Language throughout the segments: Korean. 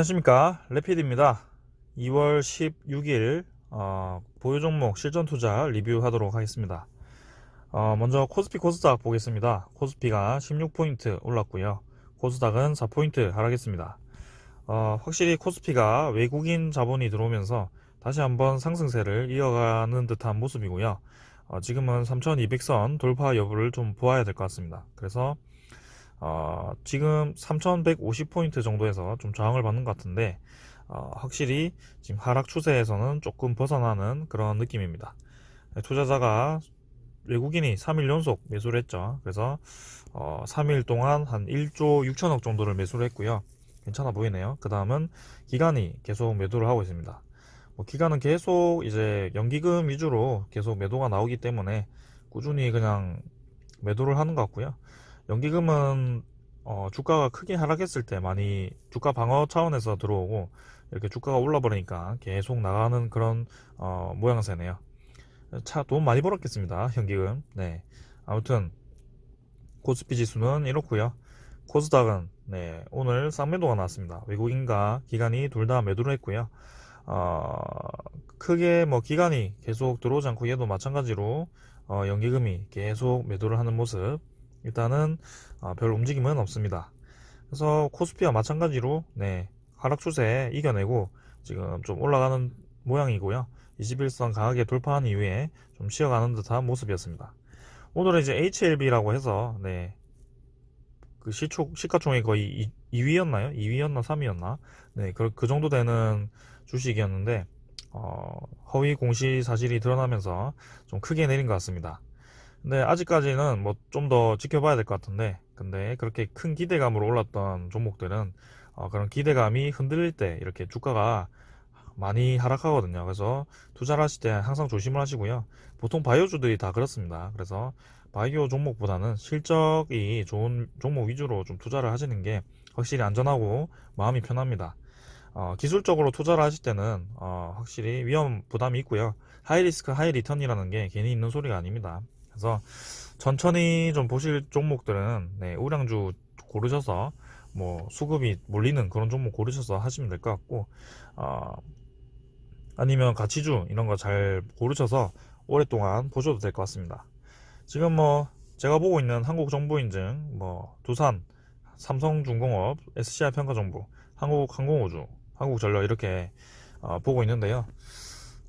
안녕하십니까? 레피드입니다. 2월 16일 어, 보유 종목 실전 투자 리뷰하도록 하겠습니다. 어, 먼저 코스피 코스닥 보겠습니다. 코스피가 16포인트 올랐고요. 코스닥은 4포인트 하락했습니다. 어, 확실히 코스피가 외국인 자본이 들어오면서 다시 한번 상승세를 이어가는 듯한 모습이고요. 어, 지금은 3200선 돌파 여부를 좀 보아야 될 것 같습니다. 그래서 어, 지금 3150포인트 정도에서 좀 저항을 받는 것 같은데 어, 확실히 지금 하락 추세에서는 조금 벗어나는 그런 느낌입니다. 투자자가 외국인이 3일 연속 매수를 했죠. 그래서 어, 3일 동안 한 1조 6천억 정도를 매수를 했고요. 괜찮아 보이네요. 그 다음은 기간이 계속 매도를 하고 있습니다. 뭐 기간은 계속 이제 연기금 위주로 계속 매도가 나오기 때문에 꾸준히 그냥 매도를 하는 것 같고요. 연기금은 어, 주가가 크게 하락했을 때 많이 주가 방어 차원에서 들어오고 이렇게 주가가 올라버리니까 계속 나가는 그런 어, 모양새네요. 차 돈 많이 벌었겠습니다. 연기금. 네. 아무튼 코스피 지수는 이렇고요. 코스닥은 네, 오늘 쌍매도가 나왔습니다. 외국인과 기관이 둘 다 매도를 했고요. 어, 크게 뭐 기관이 계속 들어오지 않고 얘도 마찬가지로 어, 연기금이 계속 매도를 하는 모습 일단은 어, 별 움직임은 없습니다. 그래서 코스피와 마찬가지로 네, 하락 추세 이겨내고 지금 좀 올라가는 모양이고요. 21선 강하게 돌파한 이후에 좀 쉬어가는 듯한 모습이었습니다. 오늘은 이제 HLB라고 해서 네, 그 시초 시가총액 거의 2, 위였나요 2위였나 3위였나? 네, 그, 그 정도 되는 주식이었는데 어, 허위 공시 사실이 드러나면서 좀 크게 내린 것 같습니다. 근데 아직까지는 뭐 좀 더 지켜봐야 될 것 같은데 근데 그렇게 큰 기대감으로 올랐던 종목들은 어, 그런 기대감이 흔들릴 때 이렇게 주가가 많이 하락하거든요. 그래서 투자를 하실 때 항상 조심을 하시고요. 보통 바이오주들이 다 그렇습니다. 그래서 바이오 종목보다는 실적이 좋은 종목 위주로 좀 투자를 하시는 게 확실히 안전하고 마음이 편합니다. 어, 기술적으로 투자를 하실 때는 어, 확실히 위험 부담이 있고요. 하이 리스크 하이 리턴이라는 게 괜히 있는 소리가 아닙니다. 그래서 천천히 좀 보실 종목들은 네, 우량주 고르셔서 뭐 수급이 몰리는 그런 종목 고르셔서 하시면 될 것 같고 어, 아니면 가치주 이런 거 잘 고르셔서 오랫동안 보셔도 될 것 같습니다. 지금 뭐 제가 보고 있는 한국정보인증, 뭐 두산, 삼성중공업, SCI 평가정보, 한국항공우주, 한국전력 이렇게 어, 보고 있는데요.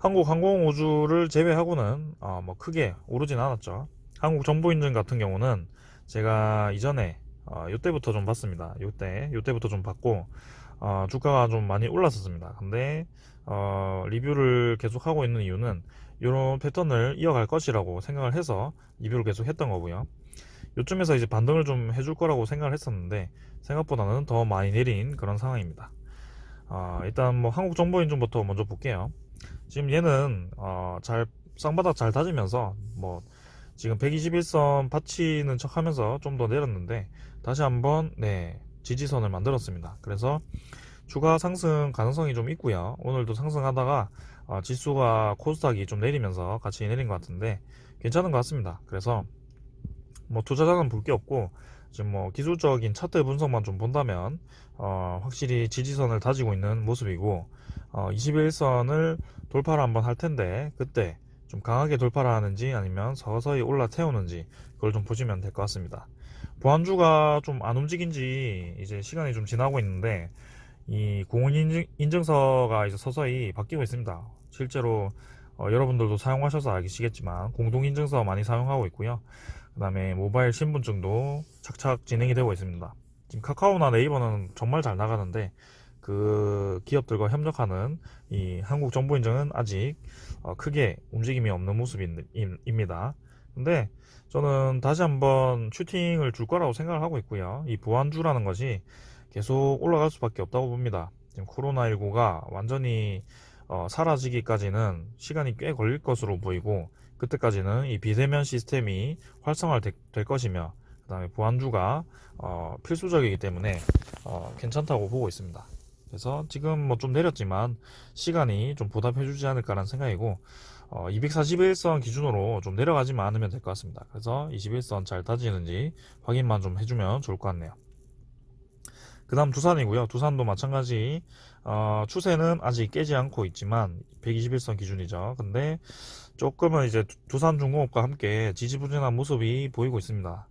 한국항공우주를 제외하고는 어, 뭐 크게 오르진 않았죠. 한국정보인증 같은 경우는 제가 이전에 어, 이때부터 좀 봤습니다. 이때 이때부터 좀 봤고 어, 주가가 좀 많이 올랐었습니다. 근데 어, 리뷰를 계속 하고 있는 이유는 이런 패턴을 이어갈 것이라고 생각을 해서 리뷰를 계속 했던 거고요. 요쯤에서 이제 반등을 좀 해줄 거라고 생각을 했었는데 생각보다는 더 많이 내린 그런 상황입니다. 어, 일단 뭐 한국정보인증부터 먼저 볼게요. 지금 얘는 어, 잘 쌍바닥 잘 다지면서 뭐 지금 121선 받치는 척 하면서 좀 더 내렸는데 다시 한번 네 지지선을 만들었습니다. 그래서 추가 상승 가능성이 좀 있고요. 오늘도 상승하다가 어, 지수가 코스닥이 좀 내리면서 같이 내린 것 같은데 괜찮은 것 같습니다. 그래서 뭐 투자자는 볼 게 없고 지금 뭐 기술적인 차트 분석만 좀 본다면 어, 확실히 지지선을 다지고 있는 모습이고 어, 21선을 돌파를 한번 할 텐데 그때 좀 강하게 돌파를 하는지 아니면 서서히 올라 태우는지 그걸 좀 보시면 될 것 같습니다. 보안주가 좀 안 움직인 지 이제 시간이 좀 지나고 있는데 이 공원 인증, 서가 이제 서서히 바뀌고 있습니다. 실제로 어, 여러분들도 사용하셔서 알시겠지만 공동인증서 많이 사용하고 있고요. 그 다음에 모바일 신분증도 착착 진행이 되고 있습니다. 지금 카카오나 네이버는 정말 잘 나가는데 그 기업들과 협력하는 이 한국 정보 인증은 아직 어, 크게 움직임이 없는 모습입니다. 근데 저는 다시 한번 슈팅을 줄 거라고 생각을 하고 있고요. 이 보안주라는 것이 계속 올라갈 수밖에 없다고 봅니다. 지금 코로나19가 완전히 어, 사라지기까지는 시간이 꽤 걸릴 것으로 보이고 그때까지는 이 비대면 시스템이 활성화될 것이며 그 다음에 보안주가 어, 필수적이기 때문에 어, 괜찮다고 보고 있습니다. 그래서 지금 뭐 좀 내렸지만 시간이 좀 보답해주지 않을까라는 생각이고 어, 241선 기준으로 좀 내려가지만 않으면 될 것 같습니다. 그래서 21선 잘 다지는지 확인만 좀 해주면 좋을 것 같네요. 그 다음 두산이고요. 두산도 마찬가지, 어, 추세는 아직 깨지 않고 있지만, 121선 기준이죠. 근데 조금은 이제 두- 두산중공업과 함께 지지부진한 모습이 보이고 있습니다.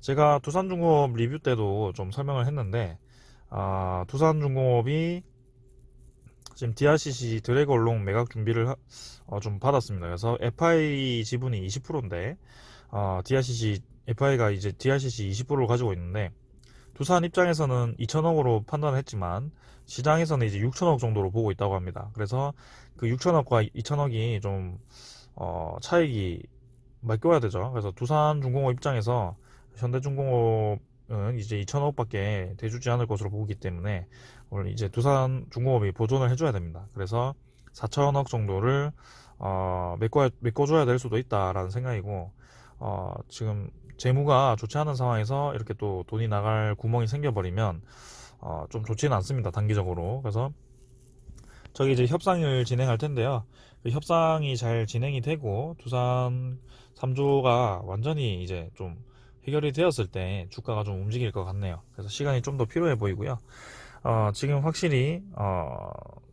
제가 두산중공업 리뷰 때도 좀 설명을 했는데, 아, 두산중공업이 지금 DRCC 드래그 얼롱 매각 준비를 하- 어, 좀 받았습니다. 그래서 FI 지분이 20%인데, 어, DRCC, FI가 이제 DRCC 20%를 가지고 있는데, 두산 입장에서는 2천억으로 판단했지만, 시장에서는 이제 6천억 정도로 보고 있다고 합니다. 그래서 그 6천억과 2천억이 좀, 어, 차익이 맡겨야 되죠. 그래서 두산중공업 입장에서 현대중공업은 이제 2천억밖에 대주지 않을 것으로 보기 때문에 오늘 이제 두산중공업이 보존을 해줘야 됩니다. 그래서 4천억 정도를 어, 메꿔 메꿔줘야 될 수도 있다라는 생각이고 어, 지금 재무가 좋지 않은 상황에서 이렇게 또 돈이 나갈 구멍이 생겨버리면 어, 좀 좋지는 않습니다. 단기적으로. 그래서 저기 이제 협상을 진행할 텐데요. 그 협상이 잘 진행이 되고 두산 3조가 완전히 이제 좀 해결이 되었을 때 주가가 좀 움직일 것 같네요. 그래서 시간이 좀 더 필요해 보이고요. 어, 지금 확실히 어,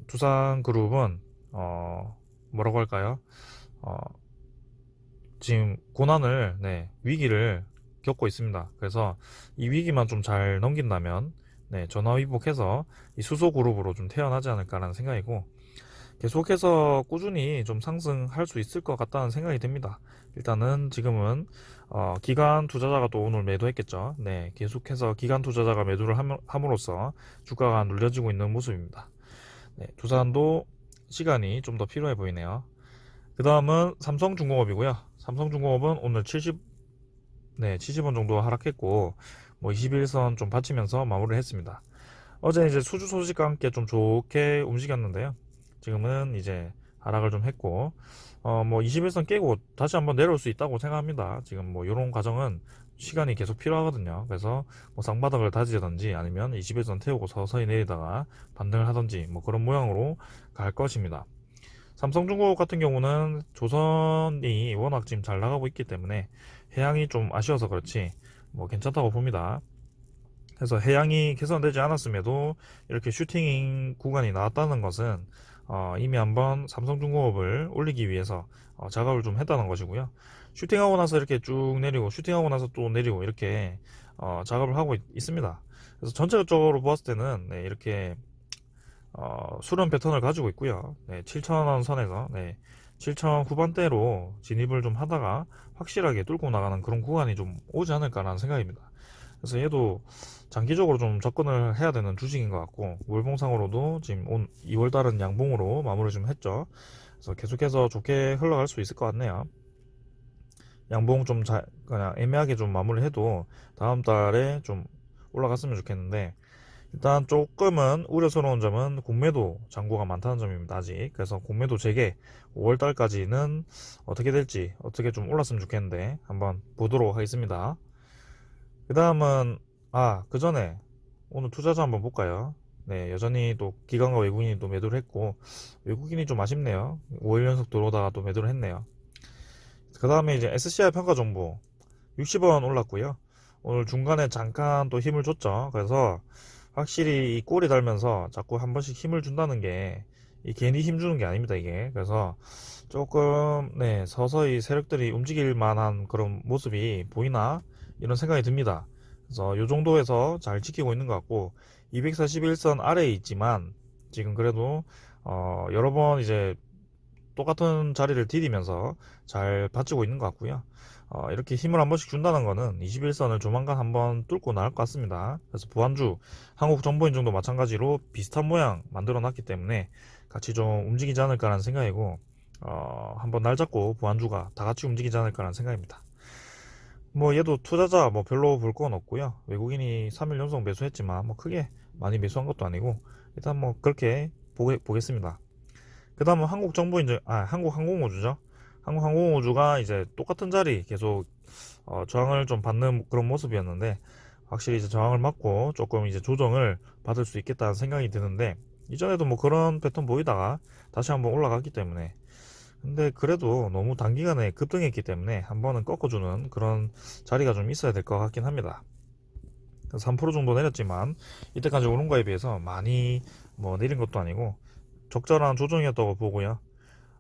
두산 그룹은 어, 뭐라고 할까요? 어, 지금 고난을 네, 위기를 겪고 있습니다. 그래서 이 위기만 좀 잘 넘긴다면 네, 전화 위복해서 이 수소 그룹으로 좀 태어나지 않을까라는 생각이고 계속해서 꾸준히 좀 상승할 수 있을 것 같다는 생각이 듭니다. 일단은 지금은 어, 기관 투자자가 또 오늘 매도했겠죠. 네, 계속해서 기관 투자자가 매도를 함- 함으로써 주가가 눌려지고 있는 모습입니다. 네, 두산도 시간이 좀 더 필요해 보이네요. 그 다음은 삼성중공업이고요. 삼성중공업은 오늘 70, 네, 70원 정도 하락했고, 뭐 21선 좀 받치면서 마무리를 했습니다. 어제 이제 수주 소식과 함께 좀 좋게 움직였는데요. 지금은 이제 하락을 좀 했고, 어, 뭐 21선 깨고 다시 한번 내려올 수 있다고 생각합니다. 지금 뭐 이런 과정은 시간이 계속 필요하거든요. 그래서 뭐 쌍바닥을 다지든지 아니면 21선 태우고 서서히 내리다가 반등을 하든지 뭐 그런 모양으로 갈 것입니다. 삼성중공업 같은 경우는 조선이 워낙 지금 잘 나가고 있기 때문에 해양이 좀 아쉬워서 그렇지 뭐 괜찮다고 봅니다. 그래서 해양이 개선되지 않았음에도 이렇게 슈팅 구간이 나왔다는 것은 어, 이미 한번 삼성중공업을 올리기 위해서 어, 작업을 좀 했다는 것이고요. 슈팅하고 나서 이렇게 쭉 내리고 슈팅하고 나서 또 내리고 이렇게 어, 작업을 하고 있, 습니다 그래서 전체적으로 보았을 때는 네, 이렇게 어, 수렴 패턴을 가지고 있고요. 네, 7,000원 선에서 네, 7,000원 후반대로 진입을 좀 하다가 확실하게 뚫고 나가는 그런 구간이 좀 오지 않을까라는 생각입니다. 그래서 얘도 장기적으로 좀 접근을 해야 되는 주식인 것 같고 월봉상으로도 지금 온 2월 달은 양봉으로 마무리 좀 했죠. 그래서 계속해서 좋게 흘러갈 수 있을 것 같네요. 양봉 좀 잘, 그냥 애매하게 좀 마무리해도 다음 달에 좀 올라갔으면 좋겠는데 일단 조금은 우려스러운 점은 공매도 잔고가 많다는 점입니다. 아직 그래서 공매도 재개 5월 달까지는 어떻게 될지 어떻게 좀 올랐으면 좋겠는데 한번 보도록 하겠습니다. 그 다음은 아 그 전에 오늘 투자자 한번 볼까요? 네 여전히 또 기관과 외국인이 또 매도를 했고 외국인이 좀 아쉽네요. 5일 연속 들어오다가 또 매도를 했네요. 그 다음에 이제 SCI 평가 정보 60원 올랐고요. 오늘 중간에 잠깐 또 힘을 줬죠. 그래서 확실히 이 꼬리 달면서 자꾸 한 번씩 힘을 준다는 게 이 괜히 힘 주는 게 아닙니다, 이게. 그래서 조금 네, 서서히 세력들이 움직일 만한 그런 모습이 보이나 이런 생각이 듭니다. 그래서 이 정도에서 잘 지키고 있는 것 같고 241선 아래에 있지만 지금 그래도 어, 여러 번 이제 똑같은 자리를 디디면서 잘 받치고 있는 것 같고요. 어, 이렇게 힘을 한 번씩 준다는 거는 21선을 조만간 한번 뚫고 나올 것 같습니다. 그래서 보안주, 한국정보인증도 마찬가지로 비슷한 모양 만들어 놨기 때문에 같이 좀 움직이지 않을까라는 생각이고, 어, 한번 날 잡고 보안주가 다 같이 움직이지 않을까라는 생각입니다. 뭐 얘도 투자자 뭐 별로 볼 건 없고요. 외국인이 3일 연속 매수했지만 뭐 크게 많이 매수한 것도 아니고 일단 뭐 그렇게 보게, 보겠습니다. 그 다음은 한국정보인증, 아, 한국 항공우주죠. 한국 항공우주가 이제 똑같은 자리 계속 어, 저항을 좀 받는 그런 모습이었는데 확실히 이제 저항을 맞고 조금 이제 조정을 받을 수 있겠다는 생각이 드는데 이전에도 뭐 그런 패턴 보이다가 다시 한번 올라갔기 때문에 근데 그래도 너무 단기간에 급등했기 때문에 한 번은 꺾어주는 그런 자리가 좀 있어야 될 것 같긴 합니다. 3% 정도 내렸지만 이때까지 오른 거에 비해서 많이 뭐 내린 것도 아니고 적절한 조정이었다고 보고요.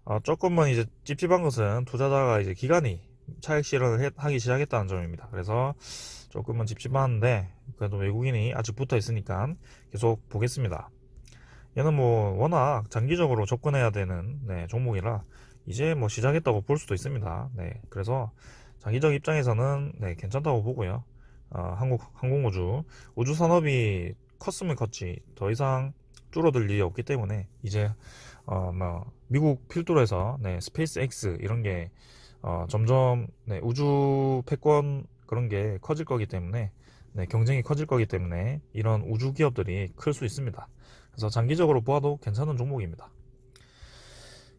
어, 조금만 이제 찝찝한 것은 투자자가 이제 기간이 차익 실현을 해- 하기 시작했다는 점입니다. 그래서 조금은 찝찝한데 그래도 외국인이 아직 붙어 있으니까 계속 보겠습니다. 얘는 뭐 워낙 장기적으로 접근해야 되는 네, 종목이라 이제 뭐 시작했다고 볼 수도 있습니다. 네, 그래서 장기적 입장에서는 네, 괜찮다고 보고요. 어, 한국 항공우주 우주 산업이 컸으면 컸지 더 이상 줄어들 일이 없기 때문에 이제 어, 뭐 미국 필두로 해서 네, 스페이스 X 이런 게 어, 점점 네, 우주 패권 그런 게 커질 거기 때문에 네, 경쟁이 커질 거기 때문에 이런 우주 기업들이 클 수 있습니다. 그래서 장기적으로 보아도 괜찮은 종목입니다.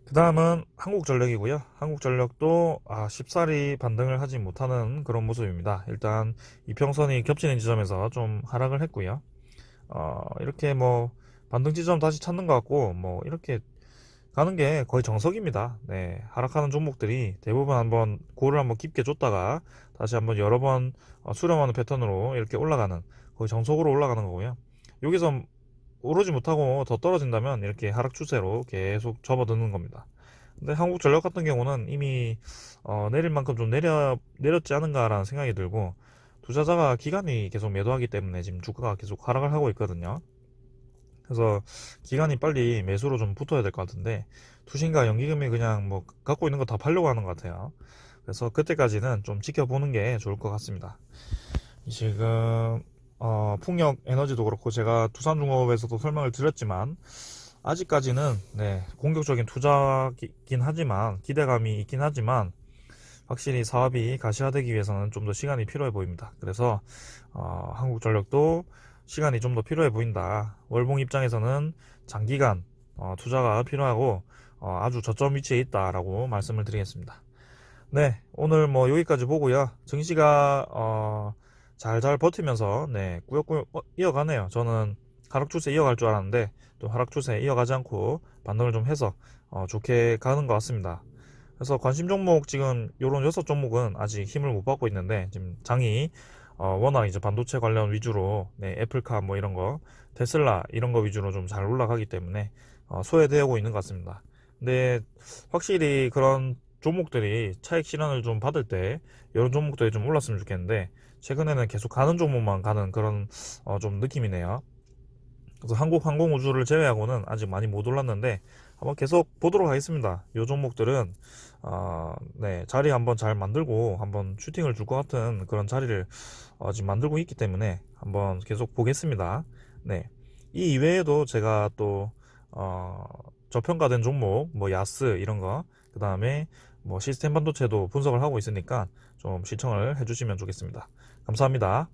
그 다음은 한국전력이고요. 한국전력도 아, 쉽사리 반등을 하지 못하는 그런 모습입니다. 일단 이평선이 겹치는 지점에서 좀 하락을 했고요. 어, 이렇게 뭐 반등 지점 다시 찾는 것 같고 뭐 이렇게 가는 게 거의 정석입니다. 네, 하락하는 종목들이 대부분 한번 고를 한번 깊게 줬다가 다시 한번 여러 번 어, 수렴하는 패턴으로 이렇게 올라가는 거의 정석으로 올라가는 거고요. 여기서 오르지 못하고 더 떨어진다면 이렇게 하락 추세로 계속 접어드는 겁니다. 근데 한국전력 같은 경우는 이미 어, 내릴 만큼 좀 내려 내렸지 않은가라는 생각이 들고 투자자가 기간이 계속 매도하기 때문에 지금 주가가 계속 하락을 하고 있거든요. 그래서 기간이 빨리 매수로 좀 붙어야 될 것 같은데 투신과 연기금이 그냥 뭐 갖고 있는 거 다 팔려고 하는 것 같아요. 그래서 그때까지는 좀 지켜보는 게 좋을 것 같습니다. 지금 어, 풍력 에너지도 그렇고 제가 두산중업에서도 설명을 드렸지만 아직까지는 네, 공격적인 투자긴 하지만 기대감이 있긴 하지만 확실히 사업이 가시화되기 위해서는 좀 더 시간이 필요해 보입니다. 그래서 어, 한국전력도 시간이 좀 더 필요해 보인다. 월봉 입장에서는 장기간 어, 투자가 필요하고 어, 아주 저점 위치에 있다라고 말씀을 드리겠습니다. 네, 오늘 뭐 여기까지 보고요. 증시가 어, 잘잘 버티면서 네 꾸역꾸역 어, 이어가네요. 저는 하락 추세 이어갈 줄 알았는데 또 하락 추세 이어가지 않고 반등을 좀 해서 어, 좋게 가는 것 같습니다. 그래서 관심 종목 지금 요런 여섯 종목은 아직 힘을 못 받고 있는데 지금 장이 어, 워낙 이제 반도체 관련 위주로 네, 애플카 뭐 이런 거 테슬라 이런 거 위주로 좀 잘 올라가기 때문에 어, 소외되고 있는 것 같습니다. 근데 확실히 그런 종목들이 차익 실현을 좀 받을 때 이런 종목들이 좀 올랐으면 좋겠는데 최근에는 계속 가는 종목만 가는 그런 어, 좀 느낌이네요. 그래서 한국 항공우주를 제외하고는 아직 많이 못 올랐는데 한번 계속 보도록 하겠습니다. 이 종목들은 어, 네, 자리 한번 잘 만들고 한번 슈팅을 줄 것 같은 그런 자리를 어, 지금 만들고 있기 때문에 한번 계속 보겠습니다. 네, 이 이외에도 제가 또 어, 저평가된 종목, 뭐 야스 이런 거, 그 다음에 뭐 시스템 반도체도 분석을 하고 있으니까 좀 시청을 해주시면 좋겠습니다. 감사합니다.